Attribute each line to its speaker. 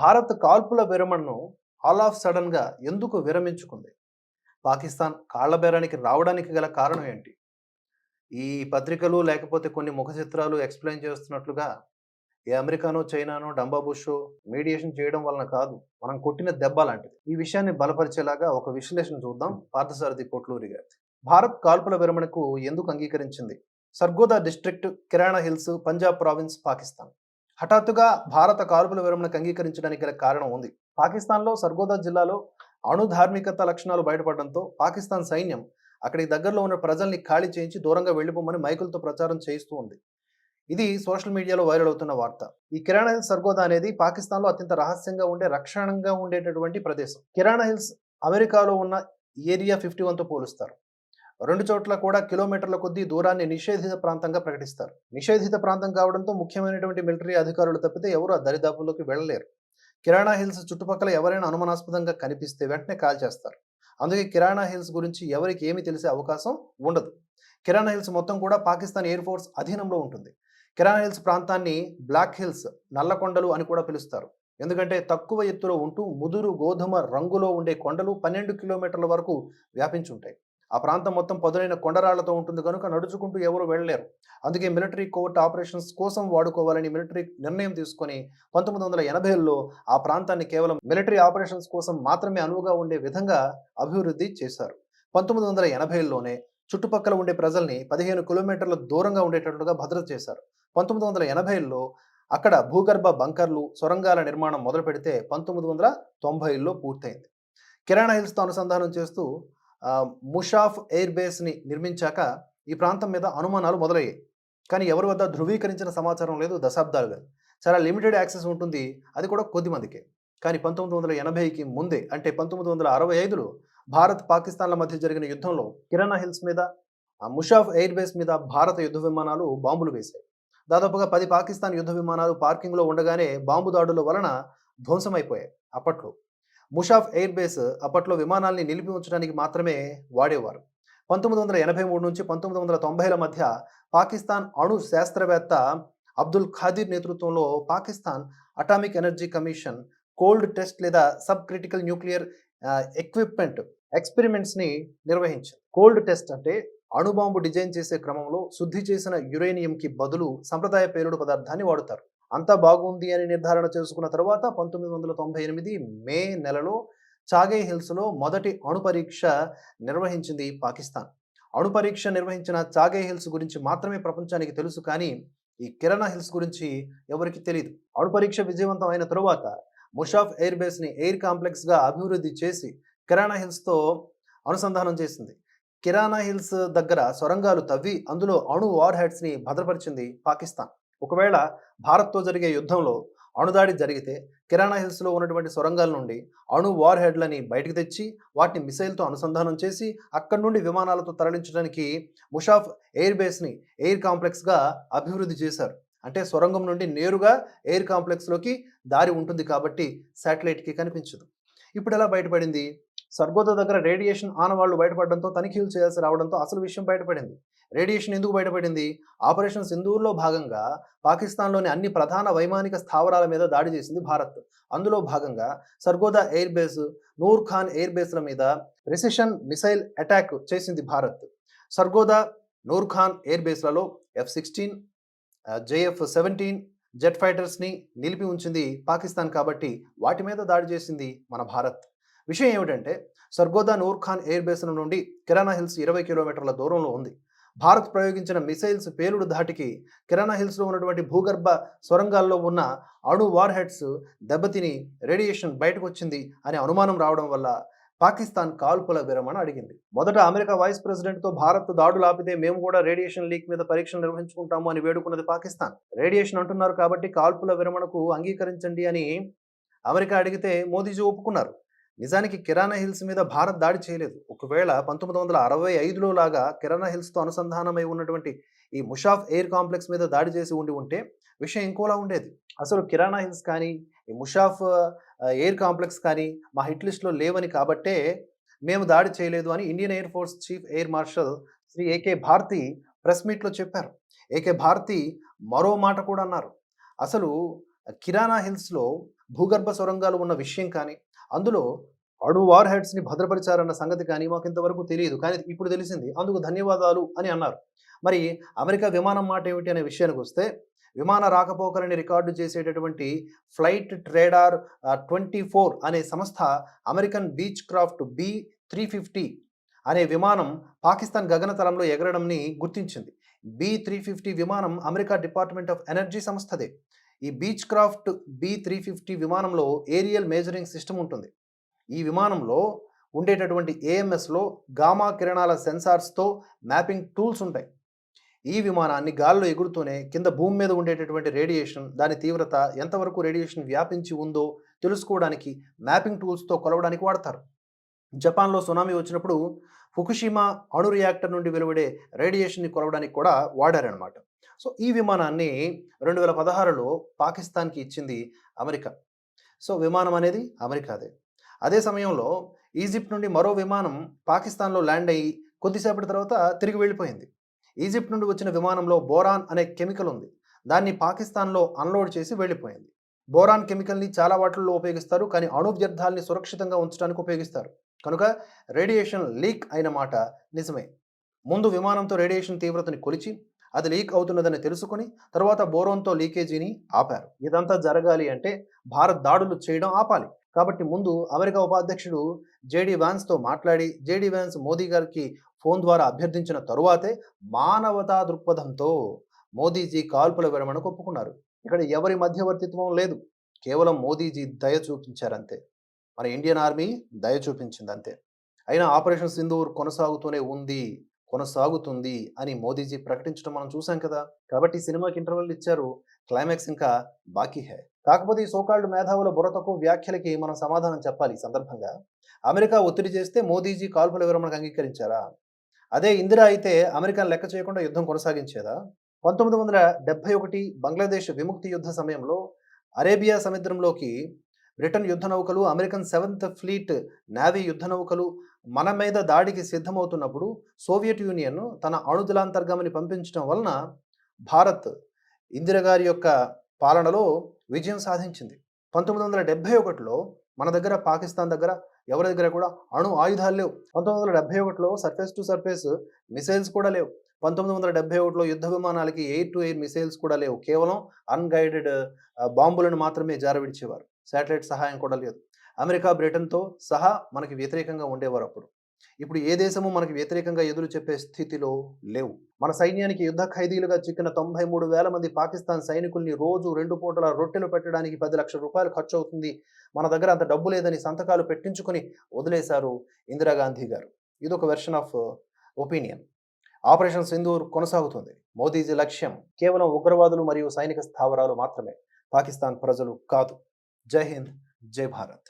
Speaker 1: భారత్ కాల్పుల విరమణను all of సడన్గా ఎందుకు విరమించుకుంది? పాకిస్తాన్ కాళ్ళబేరానికి రావడానికి గల కారణం ఏంటి? ఈ పత్రికలు లేకపోతే కొన్ని ముఖ చిత్రాలు ఎక్స్ప్లెయిన్ చేస్తున్నట్లుగా ఏ అమెరికానో చైనానో డంబాబుషో మీడియేషన్ చేయడం వలన కాదు మనం కొట్టిన దెబ్బ లాంటిది. ఈ విషయాన్ని బలపరిచేలాగా ఒక విశ్లేషణ చూద్దాం. పార్థసారథి కోట్లూరి గారి. భారత్ కాల్పుల విరమణకు ఎందుకు అంగీకరించింది? Sargodha district Kirana hills Punjab province Pakistan. హఠాత్తుగా భారత కాల్పుల విరమణకు అంగీకరించడానికి గల కారణం ఉంది. పాకిస్తాన్లో సర్గోదా జిల్లాలో అణు ధార్మికత లక్షణాలు బయటపడడంతో పాకిస్తాన్ సైన్యం అక్కడికి దగ్గరలో ఉన్న ప్రజల్ని ఖాళీ చేయించి దూరంగా వెళ్ళిపోమని మైకులతో ప్రచారం చేయిస్తూ ఉంది. ఇది సోషల్ మీడియాలో వైరల్ అవుతున్న వార్త. ఈ కిరాణా హిల్స్ సర్గోదా అనేది పాకిస్తాన్లో అత్యంత రహస్యంగా ఉండే రక్షణంగా ఉండేటటువంటి ప్రదేశం. కిరాణా హిల్స్ అమెరికాలో ఉన్న ఏరియా ఫిఫ్టీ వన్తో పోలుస్తారు. రెండు చోట్ల కూడా కిలోమీటర్ల కొద్దీ దూరాన్ని నిషేధిత ప్రాంతంగా ప్రకటిస్తారు. నిషేధిత ప్రాంతం కావడంతో ముఖ్యమైనటువంటి మిలిటరీ అధికారులు తప్పితే ఎవరు ఆ దరిదాపుల్లోకి వెళ్ళలేరు. కిరాణా హిల్స్ చుట్టుపక్కల ఎవరైనా అనుమానాస్పదంగా కనిపిస్తే వెంటనే కాల్ చేస్తారు. అందుకే కిరాణా హిల్స్ గురించి ఎవరికి ఏమీ తెలిసే అవకాశం ఉండదు. కిరాణా హిల్స్ మొత్తం కూడా పాకిస్తాన్ ఎయిర్ ఫోర్స్ అధీనంలో ఉంటుంది. కిరాణా హిల్స్ ప్రాంతాన్ని బ్లాక్ హిల్స్ నల్లకొండలు అని కూడా పిలుస్తారు. ఎందుకంటే తక్కువ ఎత్తులో ఉంటూ ముదురు గోధుమ రంగులో ఉండే కొండలు పన్నెండు కిలోమీటర్ల వరకు వ్యాపించుంటాయి. ఆ ప్రాంతం మొత్తం పదునైన కొండరాళ్ళతో ఉంటుంది కనుక నడుచుకుంటూ ఎవరు వెళ్ళలేరు. అందుకే మిలిటరీ కోర్ట్ ఆపరేషన్స్ కోసం వాడుకోవాలని మిలిటరీ నిర్ణయం తీసుకొని పంతొమ్మిది వందల ఎనభైలో ఆ ప్రాంతాన్ని కేవలం మిలిటరీ ఆపరేషన్స్ కోసం మాత్రమే అనువుగా ఉండే విధంగా అభివృద్ధి చేశారు. పంతొమ్మిది వందల ఎనభైలోనే చుట్టుపక్కల ఉండే ప్రజల్ని పదిహేను కిలోమీటర్ల దూరంగా ఉండేటట్లుగా భద్రత చేశారు. పంతొమ్మిది వందల ఎనభైలో అక్కడ భూగర్భ బంకర్లు సొరంగాల నిర్మాణం మొదలు పెడితే పంతొమ్మిది వందల తొంభైలో పూర్తయింది. కిరాణా హిల్స్తో అనుసంధానం చేస్తూ ముషాఫ్ ఎయిర్ బేస్ని నిర్మించాక ఈ ప్రాంతం మీద అనుమానాలు మొదలయ్యాయి. కానీ ఎవరి వద్ద ధృవీకరించిన సమాచారం లేదు దశాబ్దాలుగా. చాలా లిమిటెడ్ యాక్సెస్ ఉంటుంది. అది కూడా కొద్దిమందికే కానీ పంతొమ్మిది వందల ఎనభైకి ముందే అంటే పంతొమ్మిది వందల అరవై ఐదులో భారత్ పాకిస్తాన్ల మధ్య జరిగిన యుద్ధంలో కిరాణా హిల్స్ మీద ముషాఫ్ ఎయిర్ బేస్ మీద భారత యుద్ధ విమానాలు బాంబులు వేశాయి. దాదాపుగా పది పాకిస్తాన్ యుద్ధ విమానాలు పార్కింగ్లో ఉండగానే బాంబు దాడుల వలన ధ్వంసమైపోయాయి అప్పట్లో. ముషాఫ్ ఎయిర్ బేస్ అప్పట్లో విమానాల్ని నిలిపి ఉంచడానికి మాత్రమే వాడేవారు. పంతొమ్మిది వందల ఎనభై మూడు నుంచి పంతొమ్మిది వందల తొంభైల మధ్య పాకిస్తాన్ అణు శాస్త్రవేత్త అబ్దుల్ ఖాదిర్ నేతృత్వంలో Pakistan atomic energy commission cold test లేదా సబ్ క్రిటికల్ న్యూక్లియర్ ఎక్విప్మెంట్ ఎక్స్పెరిమెంట్స్ని నిర్వహించింది. కోల్డ్ టెస్ట్ అంటే అణుబాంబు డిజైన్ చేసే క్రమంలో శుద్ధి చేసిన యురేనియంకి బదులు సంప్రదాయ పేలుడు పదార్థాన్ని వాడుతారు. అంతా బాగుంది అని నిర్ధారణ చేసుకున్న తర్వాత పంతొమ్మిది వందల తొంభై ఎనిమిది మే నెలలో చాగే హిల్స్లో మొదటి అణు పరీక్ష నిర్వహించింది పాకిస్తాన్. అణు పరీక్ష నిర్వహించిన చాగే హిల్స్ గురించి మాత్రమే ప్రపంచానికి తెలుసు కానీ ఈ కిరణ హిల్స్ గురించి ఎవరికి తెలియదు అణు పరీక్ష విజయవంతం అయిన తరువాత ముషాఫ్ ఎయిర్ బేస్ని ఎయిర్ కాంప్లెక్స్గా అభివృద్ధి చేసి కిరాణా హిల్స్తో అనుసంధానం చేసింది. కిరాణా హిల్స్ దగ్గర సొరంగాలు తవ్వి అందులో అణు వార్ హెడ్స్ని భద్రపరిచింది పాకిస్తాన్. ఒకవేళ భారత్తో జరిగే యుద్ధంలో అణుదాడి జరిగితే కిరాణా హిల్స్లో ఉన్నటువంటి సొరంగాల నుండి అణు వార్ హెడ్లని బయటకు తెచ్చి వాటిని మిసైల్తో అనుసంధానం చేసి అక్కడి నుండి విమానాలతో తరలించడానికి ముషాఫ్ ఎయిర్ బేస్ని ఎయిర్ కాంప్లెక్స్గా అభివృద్ధి చేశారు. అంటే సొరంగం నుండి నేరుగా ఎయిర్ కాంప్లెక్స్లోకి దారి ఉంటుంది కాబట్టి శాటిలైట్కి కనిపించదు. ఇప్పుడు ఎలా బయటపడింది? సర్గోద దగ్గర రేడియేషన్ ఆనవాళ్ళు బయటపడడంతో తనిఖీలు చేయాల్సి రావడంతో అసలు విషయం బయటపడింది. రేడియేషన్ ఎందుకు బయటపడింది? ఆపరేషన్ సింధూర్లో భాగంగా పాకిస్తాన్లోని అన్ని ప్రధాన వైమానిక స్థావరాల మీద దాడి చేసింది భారత్. అందులో భాగంగా Sargodha air base Noor Khan air బేస్ల మీద ప్రెసిషన్ మిసైల్ అటాక్ చేసింది Bharat. Sargodha Noor Khan air బేస్లలో F sixteen J F seventeen jet ఫైటర్స్ని నిలిపి ఉంచింది పాకిస్తాన్ కాబట్టి వాటి మీద దాడి చేసింది మన భారత్. విషయం ఏమిటంటే సర్గోదా నూర్ ఖాన్ ఎయిర్ బేస్ నుండి కిరాణా హిల్స్ ఇరవై కిలోమీటర్ల దూరంలో ఉంది. భారత్ ప్రయోగించిన మిసైల్స్ పేలుడు ధాటికి కిరాణా హిల్స్లో ఉన్నటువంటి భూగర్భ సొరంగాల్లో ఉన్న అణు వార్ హెడ్స్ దెబ్బతిని రేడియేషన్ బయటకు వచ్చింది అనే అనుమానం రావడం వల్ల పాకిస్తాన్ కాల్పుల విరమణ అడిగింది. మొదట అమెరికా వైస్ ప్రెసిడెంట్తో భారత్ దాడులు ఆపితే మేము కూడా రేడియేషన్ లీక్ మీద పరీక్షలు నిర్వహించుకుంటాము అని వేడుకున్నది పాకిస్తాన్. రేడియేషన్ అంటున్నారు కాబట్టి కాల్పుల విరమణకు అంగీకరించండి అని అమెరికా అడిగితే మోదీజీ ఒప్పుకున్నారు. నిజానికి కిరాణా హిల్స్ మీద భారత్ దాడి చేయలేదు. ఒకవేళ పంతొమ్మిది వందల అరవై ఐదులో లాగా కిరాణా హిల్స్తో అనుసంధానమై ఉన్నటువంటి ఈ ముషాఫ్ ఎయిర్ కాంప్లెక్స్ మీద దాడి చేసి ఉండి ఉంటే విషయం ఇంకోలా ఉండేది. అసలు కిరాణా హిల్స్ కానీ ఈ ముషాఫ్ ఎయిర్ కాంప్లెక్స్ కానీ మా హిట్ లిస్ట్లో లేవని కాబట్టే మేము దాడి చేయలేదు అని Indian air force chief air marshal Shri A K Bharti press మీట్లో చెప్పారు. ఏకే భారతి మరో మాట కూడా అన్నారు. అసలు కిరాణా హిల్స్లో భూగర్భ సొరంగాలు ఉన్న విషయం కానీ అందులో అణు వార్ హెడ్స్ని భద్రపరిచారన్న సంగతి కానీ మాకు ఇంతవరకు తెలియదు. కానీ ఇప్పుడు తెలిసింది. అందుకు ధన్యవాదాలు అని అన్నారు. మరి అమెరికా విమానం మాట ఏమిటి అనే విషయానికి వస్తే విమాన రాకపోకలని రికార్డు చేసేటటువంటి ఫ్లైట్ ట్రేడార్ ట్వంటీ ఫోర్ అనే సంస్థ American beech craft B three fifty అనే విమానం పాకిస్తాన్ గగనతలంలో ఎగరడంని గుర్తించింది. బి త్రీ ఫిఫ్టీ విమానం అమెరికా డిపార్ట్మెంట్ ఆఫ్ ఎనర్జీ సంస్థదే. ఈ beech craft B three fifty విమానంలో ఏరియల్ మేజరింగ్ సిస్టమ్ ఉంటుంది. ఈ విమానంలో ఉండేటటువంటి ఏఎంఎస్లో గామా కిరణాల సెన్సార్స్తో మ్యాపింగ్ టూల్స్ ఉంటాయి. ఈ విమానాన్ని గాల్లో ఎగురుతూనే కింద భూమి మీద ఉండేటటువంటి రేడియేషన్ దాని తీవ్రత ఎంతవరకు రేడియేషన్ వ్యాపించి ఉందో తెలుసుకోవడానికి మ్యాపింగ్ టూల్స్తో కొలవడానికి వాడతారు. జపాన్లో సునామీ వచ్చినప్పుడు ఫుకుషిమా అణు రియాక్టర్ నుండి వెలువడే రేడియేషన్ని కొలవడానికి కూడా వాడారనమాట సో ఈ విమానాన్ని రెండు వేల పదహారులో పాకిస్తాన్కి ఇచ్చింది అమెరికా. సో విమానం అనేది అమెరికాదే. అదే సమయంలో ఈజిప్ట్ నుండి మరో విమానం పాకిస్తాన్లో ల్యాండ్ అయ్యి కొద్దిసేపటి తర్వాత తిరిగి వెళ్ళిపోయింది. ఈజిప్ట్ నుండి వచ్చిన విమానంలో బోరాన్ అనే కెమికల్ ఉంది. దాన్ని పాకిస్తాన్లో అన్లోడ్ చేసి వెళ్ళిపోయింది. బోరాన్ కెమికల్ని చాలా వాటిల్లో ఉపయోగిస్తారు కానీ అణు వ్యర్థాలని సురక్షితంగా ఉంచడానికి ఉపయోగిస్తారు. కనుక రేడియేషన్ లీక్ అయిన మాట నిజమే. ముందు విమానంతో రేడియేషన్ తీవ్రతని కొలిచి అది లీక్ అవుతున్నదని తెలుసుకుని తర్వాత బోరోన్తో లీకేజీని ఆపారు. ఇదంతా జరగాలి అంటే భారత్ దాడులు చేయడం ఆపాలి. కాబట్టి ముందు అమెరికా ఉపాధ్యక్షుడు జేడీ వ్యాన్స్తో మాట్లాడి జేడీ వ్యాన్స్ మోదీ గారికి ఫోన్ ద్వారా అభ్యర్థించిన తరువాతే మానవతా దృక్పథంతో మోదీజీ కాల్పుల విరమణకు ఒప్పుకున్నారు ఇక్కడ ఎవరి మధ్యవర్తిత్వం లేదు. కేవలం మోదీజీ దయ చూపించారంతే. మన ఇండియన్ ఆర్మీ దయ చూపించిందంతే. అయినా ఆపరేషన్ సింధూర్ కొనసాగుతూనే ఉంది కొనసాగుతుంది అని మోదీజీ ప్రకటించడం మనం చూసాం కదా. కాబట్టి సినిమాకి ఇంటర్వెల్ ఇచ్చారు. క్లైమాక్స్ ఇంకా బాకీ హే. కాకపోతే ఈ సోకాల్డ్ మేధావుల బుర్రతకు వ్యాఖ్యలకి మనం సమాధానం చెప్పాలి ఈ సందర్భంగా. అమెరికా ఒత్తిడి చేస్తే మోదీజీ కాల్పుల విరమణకు అంగీకరించారా? అదే ఇందిరా అయితే అమెరికాను లెక్క చేయకుండా యుద్ధం కొనసాగించేదా? పంతొమ్మిది వందల డెబ్బై ఒకటి బంగ్లాదేశ్ విముక్తి యుద్ధ సమయంలో అరేబియా సముద్రంలోకి బ్రిటన్ యుద్ధ నౌకలు అమెరికన్ సెవెంత్ ఫ్లీట్ నావీ యుద్ధ నౌకలు మన మీద దాడికి సిద్ధమవుతున్నప్పుడు సోవియట్ యూనియన్ తన అణుదలాంతర్గమని పంపించడం వలన భారత్ ఇందిరగారి యొక్క పాలనలో విజయం సాధించింది. పంతొమ్మిది వందల డెబ్బై ఒకటిలో మన దగ్గర పాకిస్తాన్ దగ్గర ఎవరి దగ్గర కూడా అణు ఆయుధాలు లేవు. పంతొమ్మిది వందల డెబ్బై ఒకటిలో సర్ఫేస్ టు సర్ఫేస్ మిసైల్స్ కూడా లేవు. పంతొమ్మిది వందల డెబ్బై ఒకటిలో యుద్ధ విమానాలకి ఎయిర్ టు ఎయిర్ మిసైల్స్ కూడా లేవు. కేవలం అన్గైడెడ్ బాంబులను మాత్రమే జారవిడిచేవారు. శాటిలైట్ సహాయం కూడా లేదు. అమెరికా బ్రిటన్తో సహా మనకి వ్యతిరేకంగా ఉండేవారు అప్పుడు. ఇప్పుడు ఏ దేశము మనకి వ్యతిరేకంగా ఎదురు చెప్పే స్థితిలో లేవు. మన సైన్యానికి యుద్ధ ఖైదీలుగా చిక్కిన తొంభై మూడు వేల మంది పాకిస్తాన్ సైనికుల్ని రోజు రెండు పూటల రొట్టెలు పెట్టడానికి పది లక్షల రూపాయలు ఖర్చు అవుతుంది మన దగ్గర అంత డబ్బు లేదని సంతకాలు పెట్టించుకొని వదిలేశారు ఇందిరాగాంధీ గారు. ఇది ఒక version of opinion. Operation Sindoor కొనసాగుతుంది. మోదీజీ లక్ష్యం కేవలం ఉగ్రవాదులు మరియు సైనిక స్థావరాలు మాత్రమే. పాకిస్తాన్ ప్రజలు కాదు. జై హింద్ జై భారత్.